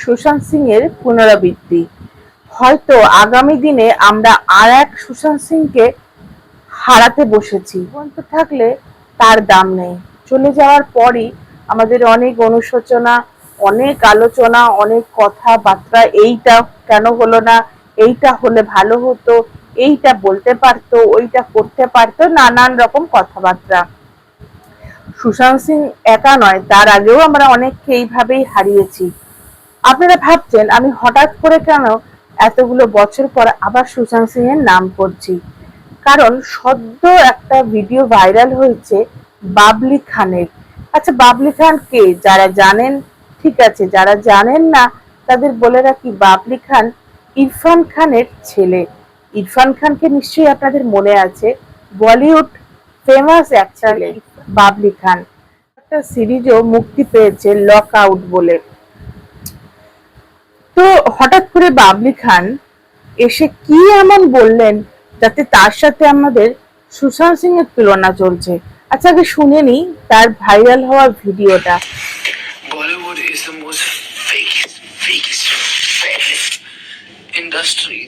সুশান্ত সিং এর পুনরাবৃত্তি। হয়তো আগামী দিনে আমরা আর এক সুশান্ত সিংকে হারাতে বসেছি। জীবন্ত থাকলে তার দাম নেই। চলে যাওয়ার পরই আমাদের অনেক অনুশোচনা, অনেক আলোচনা, অনেক কথাবার্তা, এইটা কেন হলো না, এইটা হলে ভালো হতো, এইটা বলতে পারতো, ওইটা করতে পারতো, নানান রকম কথাবার্তা। সুশান্ত সিং একা নয়, তার আগেও আমরা অনেককে এইভাবেই হারিয়েছি। আপনারা ভাবছেন আমি হঠাৎ করে কেন এতগুলো বছর পর আবার সুশান্ত সিং এর নাম করছি? কারণ সদ্য একটা ভিডিও ভাইরাল হয়েছে বাবলি খানের। আচ্ছা বাবলি খান কে? যারা জানেন ঠিক আছে যারা জানেন না তাদের বলে রাখি বাবলি খান ইরফান খানের ছেলে। ইরফান খানকে নিশ্চয়ই আপনাদের মনে আছে Bollywood famous actor Babli Khan. একটা সিরিজও মুক্তি পেয়েছে লক আউট বলে। তো হঠাৎ করে বাবলি খান এসে কি এমন বললেন যাতে তার সাথে আমাদের সুশান সিং এর তুলনা চলছে? আচ্ছা আগে শুনে নি তার ভাইরাল হওয়া ভিডিওটা। Industry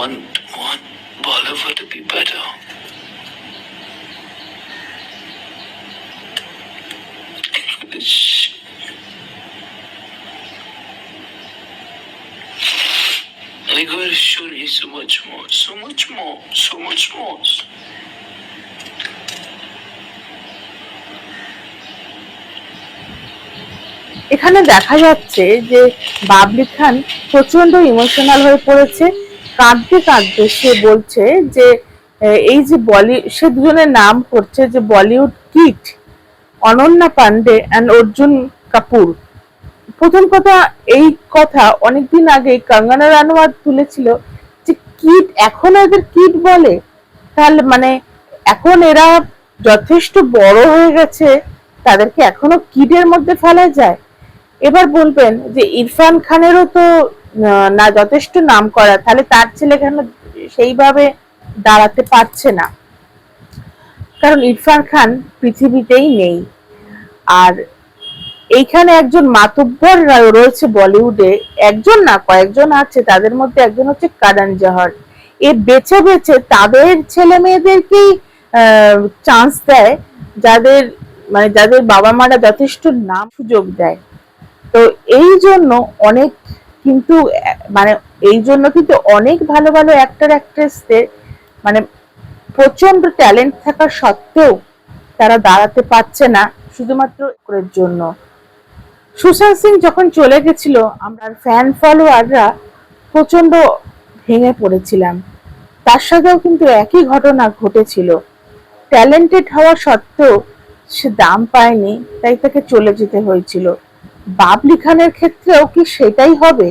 want, want Bollywood to be better. I gotta show you so much more, so much more, so much more. এখানে দেখা যাচ্ছে যে বাবলি খান প্রচণ্ড ইমোশনাল হয়ে পড়েছে কাঁদতে কাঁদতে সে বলছে যে এই যে বলি, সে দুজনের নাম করছে যে Bollywood kit, Ananya Pandey and Arjun Kapoor. প্রথম কথা, এই কথা অনেকদিন আগে কঙ্গনা রানাওয়াত তুলেছিল যে কিট, এখন এদের কিট বলে। তাহলে মানে এখন এরা যথেষ্ট বড় হয়ে গেছে, তাদেরকে এখনও কিডের মধ্যে ফেলা যায়। এবার বলবেন যে, ইরফান খানেরও তো না যথেষ্ট নাম করা তাহলে তার ছেলে কেন সেইভাবে দাঁড়াতে পারছে না? কারণ ইরফান খান পৃথিবীতেই নেই। আর এইখানে একজন মাতব্বর রয়েছে বলিউডে। একজন না, কয়েকজন আছে। তাদের মধ্যে একজন হচ্ছে কারণ জহর। এ বেছে বেছে তাদের ছেলে মেয়েদেরকেই চান্স দেয়। যাদের মানে যাদের বাবা মারা যথেষ্ট নাম সুযোগ দেয়। তো এই জন্য অনেক কিন্তু মানে এই জন্য কিন্তু অনেক ভালো ভালো অ্যাক্টর অ্যাক্ট্রেসদের মানে প্রচণ্ড ট্যালেন্ট থাকা সত্ত্বেও তারা দাঁড়াতে পারছে না শুধুমাত্র এর জন্য। সুশান্ত সিং যখন চলে গেছিল, আমরা ফ্যান ফলোয়াররা প্রচণ্ড ভেঙে পড়েছিলাম। তার সাথেও কিন্তু একই ঘটনা ঘটেছিল। ট্যালেন্টেড হওয়া সত্ত্বেও সে দাম পায়নি, তাই তাকে চলে যেতে হয়েছিল। বাবলি খানের ক্ষেত্রেও কি সেটাই হবে?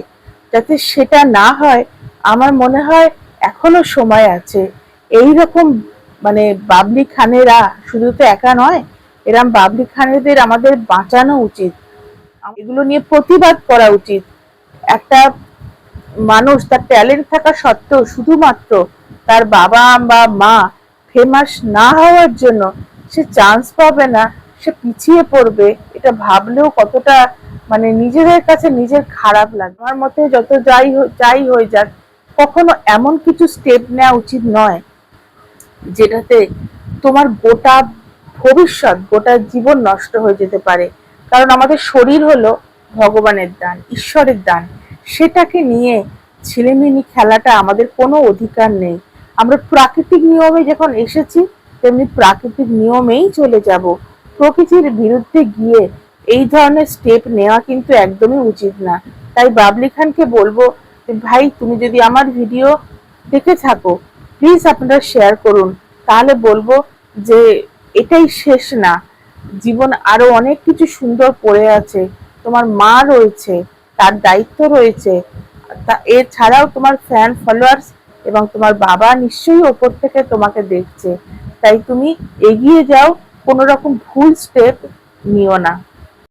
যাতে সেটা না হয়, আমার মনে হয় এখনও সময় আছে। এই রকম মানে বাবলি খানেরা শুধু তো একা নয়, এরম বাবলি খানেদের আমাদের বাঁচানো উচিত। এগুলো নিয়ে প্রতিবাদ করা উচিত। একটা মানুষ তার ট্যালেন্ট থাকা সত্ত্বেও শুধুমাত্র তার বাবা বা মা ফেমাস না হওয়ার জন্য সে চান্স পাবে না, সে পিছিয়ে পড়বে, এটা ভাবলেও কতটা মানে নিজেদের কাছে নিজের খারাপ লাগে। আমার মতে যত যাই যাই হয়ে যাক, কখনো এমন কিছু স্টেপ নেওয়া উচিত নয়, যেটাতে তোমার গোটা ভবিষ্যৎ, গোটা জীবন নষ্ট হয়ে যেতে পারে। কারণ আমাদের শরীর হলো ভগবানের দান, ঈশ্বরের দান। সেটাকে নিয়ে ছেলেমেয়ে খেলাটা আমাদের কোনো অধিকার নেই। আমরা প্রাকৃতিক নিয়মে যখন এসেছি, তেমনি প্রাকৃতিক নিয়মেই চলে যাব। প্রকৃতির বিরুদ্ধে গিয়ে এই ধরনের স্টেপ নেওয়া কিন্তু একদমই উচিত না। তাই বাবলি খানকে বলব ভাই, তুমি যদি আমার ভিডিও দেখে থাকো প্লিজ আপনারা শেয়ার করুন। তাহলে বলব যে, এটাই শেষ না। জীবন আরও অনেক কিছু সুন্দর পড়ে আছে। তোমার মা রয়েছে, তার দায়িত্ব রয়েছে। তা, এছাড়াও তোমার ফ্যান ফলোয়ার্স এবং তোমার বাবা নিশ্চয়ই ওপর থেকে তোমাকে দেখছে। তাই তুমি এগিয়ে যাও কোনো রকম ভুল স্টেপ নিও না।